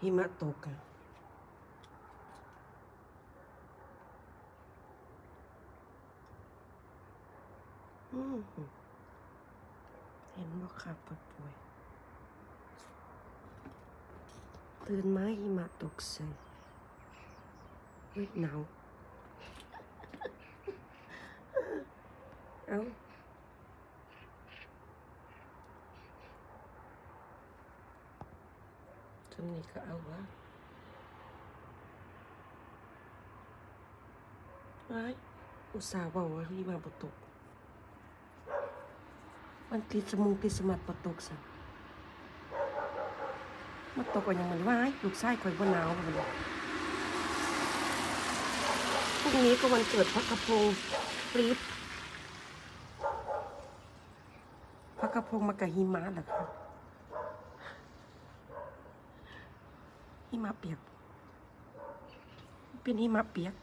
หิมะตกอะเห็นบ่ค่ะปวดป่วย ตื่นมาหิมะตกใส่เฮ้ยหนาว เอ้า ตรงนี้ก็เอาวะไอ้อุตส่าห์บอกว่าหิมะบ่ตก มันติดสมุงติดสมัดบตกสิมันตกก็ยังมันว่าไอลูกชายข่อยบ่หนาวบ่เลยพรุ่งนี้ก็วันเกิดพักกระพงปรี๊ดพักกระพงมากับหิมะเหรอคะ หิมะเปียก เป็นหิมะเปียก